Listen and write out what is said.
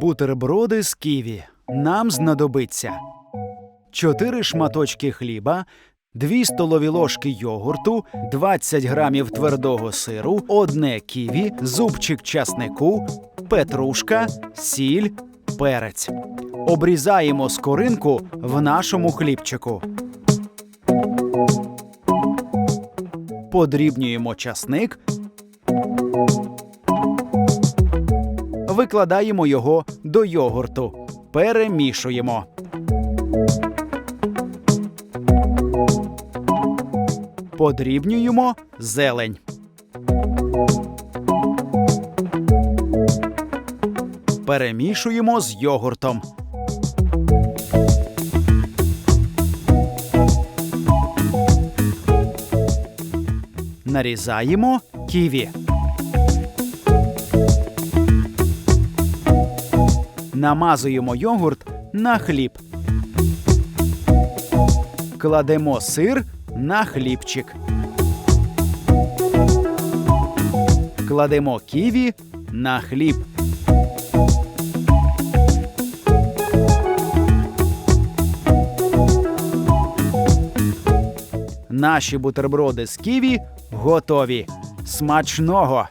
Бутерброди з ківі. Нам знадобиться 4 шматочки хліба, 2 столові ложки йогурту, 20 грамів твердого сиру, одне ківі, зубчик часнику, петрушка, сіль, перець. Обрізаємо скоринку в нашому хлібчику. Подрібнюємо часник. Викладаємо його до йогурту. Перемішуємо. Подрібнюємо зелень. Перемішуємо з йогуртом. Нарізаємо ківі. Намазуємо йогурт на хліб. Кладемо сир на хлібчик. Кладемо ківі на хліб. Наші бутерброди з ківі готові. Смачного!